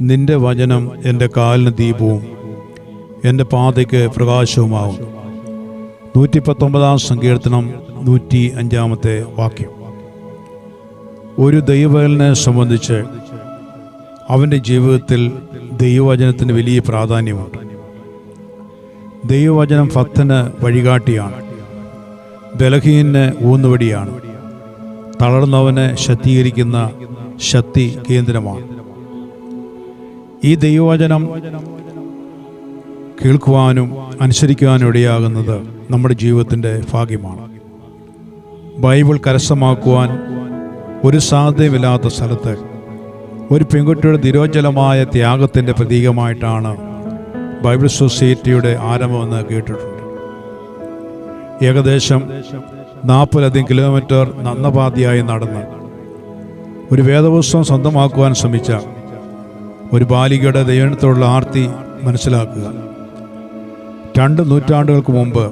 നിന്റെ വചനം എന്റെ കാലിന് ദീപവും എന്റെ പാതയ്ക്ക് പ്രകാശവുമാവും. നൂറ്റി പത്തൊമ്പതാം സങ്കീർത്തനം നൂറ്റി അഞ്ചാമത്തെ വാക്യം. ഒരു ദൈവനെ സംബന്ധിച്ച് അവന്റെ ജീവിതത്തിൽ ദൈവവചനത്തിന് വലിയ പ്രാധാന്യമുണ്ട്. ദൈവവചനം ഭക്തന് വഴികാട്ടിയാണ് ബലഹീന് ഊന്നുവടിയാണ് തളർന്നവനെ ശക്തീകരിക്കുന്ന ശക്തി കേന്ദ്രമാണ് ഈ ദൈവവചനം കേൾക്കുവാനും അനുസരിക്കുവാനും ഇടയാകുന്നത് നമ്മുടെ ജീവിതത്തിന്റെ ഭാഗ്യമാണ്. ബൈബിൾ കരസ്ഥമാക്കുവാൻ ഒരു സാധ്യമില്ലാത്ത സ്ഥലത്ത് ഒരു പെൺകുട്ടിയുടെ നിരോജലമായ ത്യാഗത്തിന്റെ പ്രതീകമായിട്ടാണ് ബൈബിൾ സൊസൈറ്റിയുടെ ആരംഭമെന്ന് കേട്ടിട്ടുണ്ട്. ഏകദേശം നാൽപ്പതിലധികം കിലോമീറ്റർ നന്നപാതിയായി നടന്ന് ഒരു വേദപുസ്തകം സ്വന്തമാക്കുവാൻ ശ്രമിച്ച ഒരു ബാലികയുടെ ദൈവത്തോടുള്ള ആർത്തി മനസ്സിലാക്കുക. രണ്ട് നൂറ്റാണ്ടുകൾക്ക് മുമ്പ്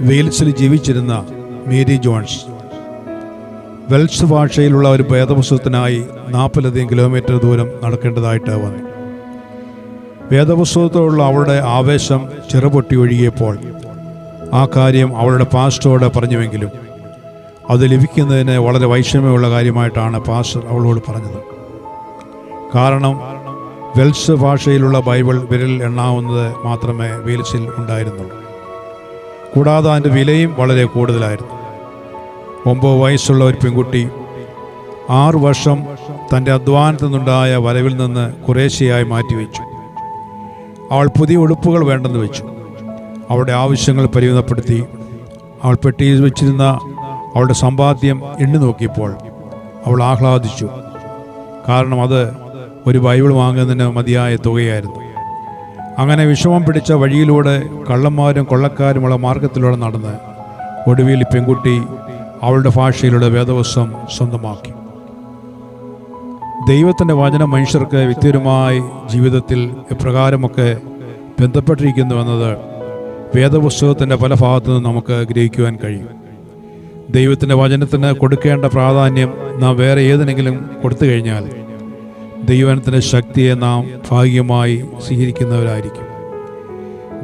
വെയിൽസിൽ ജീവിച്ചിരുന്ന മേരി ജോൺസ്. വെൽസ് ഭാഷയിലുള്ള ഒരു വേദപുസ്തകത്തിനായി നാൽപ്പതിലധികം കിലോമീറ്റർ ദൂരം നടക്കേണ്ടതായിട്ട് വന്നു. വേദപുസ്തകത്തോടുള്ള അവളുടെ ആവേശം ചെറുപൊട്ടി ഒഴുകിയപ്പോൾ ആ കാര്യം അവളുടെ പാസ്റ്ററോട് പറഞ്ഞുവെങ്കിലും അത് ലഭിക്കുന്നതിന് വളരെ വൈഷമ്യമുള്ള കാര്യമായിട്ടാണ് പാസ്റ്റർ അവളോട് പറഞ്ഞത്. കാരണം വെൽസ് ഭാഷയിലുള്ള ബൈബിൾ വിരൽ എണ്ണാവുന്നത് മാത്രമേ വെൽസിൽ ഉണ്ടായിരുന്നുള്ളൂ. കൂടാതെ അതിന്റെ വിലയും വളരെ കൂടുതലായിരുന്നു. ഒമ്പത് വയസ്സുള്ള ഒരു പെൺകുട്ടി ആറു വർഷം തന്റെ അധ്വാനത്തിൽ നിന്നുണ്ടായ വരവിൽ നിന്ന് കുറേശ്ശയായി മാറ്റിവെച്ചു. അവൾ പുതിയ ഉടുപ്പുകൾ വേണ്ടെന്ന് വെച്ചു. അവളുടെ ആവശ്യങ്ങൾ പരിമിതപ്പെടുത്തി. അവൾ പെട്ടിയിൽ വെച്ചിരുന്ന അവളുടെ സമ്പാദ്യം എണ്ണി നോക്കിയപ്പോൾ അവൾ ആഹ്ലാദിച്ചു. കാരണം അത് ഒരു ബൈബിൾ വാങ്ങുന്നതിന് മതിയായ തുകയായിരുന്നു. അങ്ങനെ വിഷമം പിടിച്ച വഴിയിലൂടെ കള്ളന്മാരും കൊള്ളക്കാരുമുള്ള മാർഗത്തിലൂടെ നടന്ന് ഒടുവിൽ പെൺകുട്ടി അവളുടെ ഭാഷയിലൂടെ വേദവസ്വം സ്വന്തമാക്കി. ദൈവത്തിന്റെ വചനം മനുഷ്യർക്ക് വ്യക്തിപരമായി ജീവിതത്തിൽ എപ്രകാരമൊക്കെ ബന്ധപ്പെട്ടിരിക്കുന്നുവെന്നത് വേദപുസ്തകത്തിന്റെ പല ഭാഗത്തു നമുക്ക് ഗ്രഹിക്കുവാൻ കഴിയും. ദൈവത്തിന്റെ വചനത്തിന് കൊടുക്കേണ്ട പ്രാധാന്യം നാം വേറെ ഏതിനെങ്കിലും കൊടുത്തു കഴിഞ്ഞാൽ ദൈവത്തിന്റെ ശക്തിയെ നാം ഭാഗ്യമായി സ്വീകരിക്കുന്നവരായിരിക്കും.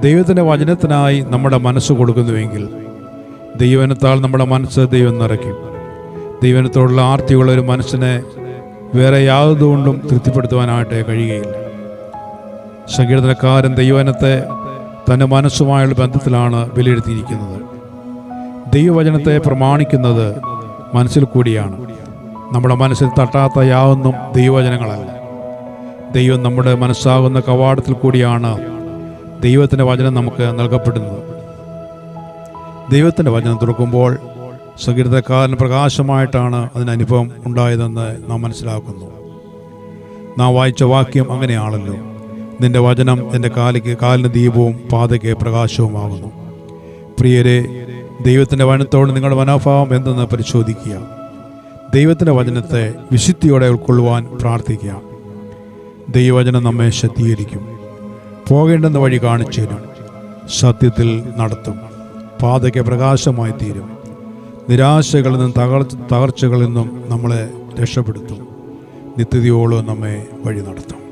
ദൈവത്തിന്റെ വചനത്തിനായി നമ്മുടെ മനസ്സ് കൊടുക്കുന്നുവെങ്കിൽ ദൈവനത്താൽ നമ്മുടെ മനസ്സ് ദൈവം നിറയ്ക്കും. ദൈവനത്തോടുള്ള ആർത്തിയുള്ള ഒരു മനസ്സിനെ വേറെ യാതൊന്നുകൊണ്ടും തൃപ്തിപ്പെടുത്തുവാനായിട്ട് കഴിയുകയില്ല. സങ്കീർത്തനക്കാരൻ ദൈവനത്തെ തന്റെ മനസ്സുമായുള്ള ബന്ധത്തിലാണ് വിലയിരുത്തിയിരിക്കുന്നത്. ദൈവവചനത്തെ പ്രമാണിക്കുന്നത് മനസ്സിൽ കൂടിയാണ്. നമ്മുടെ മനസ്സിൽ തട്ടാത്ത യാതൊന്നും ദൈവവചനങ്ങളല്ല. ദൈവം നമ്മുടെ മനസ്സാകുന്ന കവാടത്തിൽ കൂടിയാണ് ദൈവത്തിന്റെ വചനം നമുക്ക് നൽകപ്പെടുന്നത്. ദൈവത്തിന്റെ വചനം തുറക്കുമ്പോൾ സംഗീതക്കാരന് പ്രകാശമായിട്ടാണ് അതിന് അനുഭവം ഉണ്ടായതെന്ന് നാം മനസ്സിലാക്കുന്നു. നാം വായിച്ച വാക്യം അങ്ങനെയാണല്ലോ. നിന്റെ വചനം എന്റെ കാലിക്ക് കാലിന് ദീപവും പാതയ്ക്ക് പ്രകാശവുമാകുന്നു. പ്രിയരെ ദൈവത്തിന്റെ വചനത്തോട് നിങ്ങളുടെ മനോഭാവം എന്തെന്ന് പരിശോധിക്കുക. ദൈവത്തിന്റെ വചനത്തെ വിശുദ്ധിയോടെ ഉൾക്കൊള്ളുവാൻ പ്രാർത്ഥിക്കുക. ദൈവവചനം നമ്മെ ശക്തീകരിക്കും പോകേണ്ടെന്ന വഴി കാണിച്ചു തരും. സത്യത്തിൽ നടത്തും. പാതയ്ക്ക് പ്രകാശമായി തീരും. നിരാശകളിൽ നിന്നും തകർച്ച തകർച്ചകളിൽ നിന്നും നമ്മളെ രക്ഷപ്പെടുത്തും. നിത്യതയോളം നമ്മെ വഴി നടത്തും.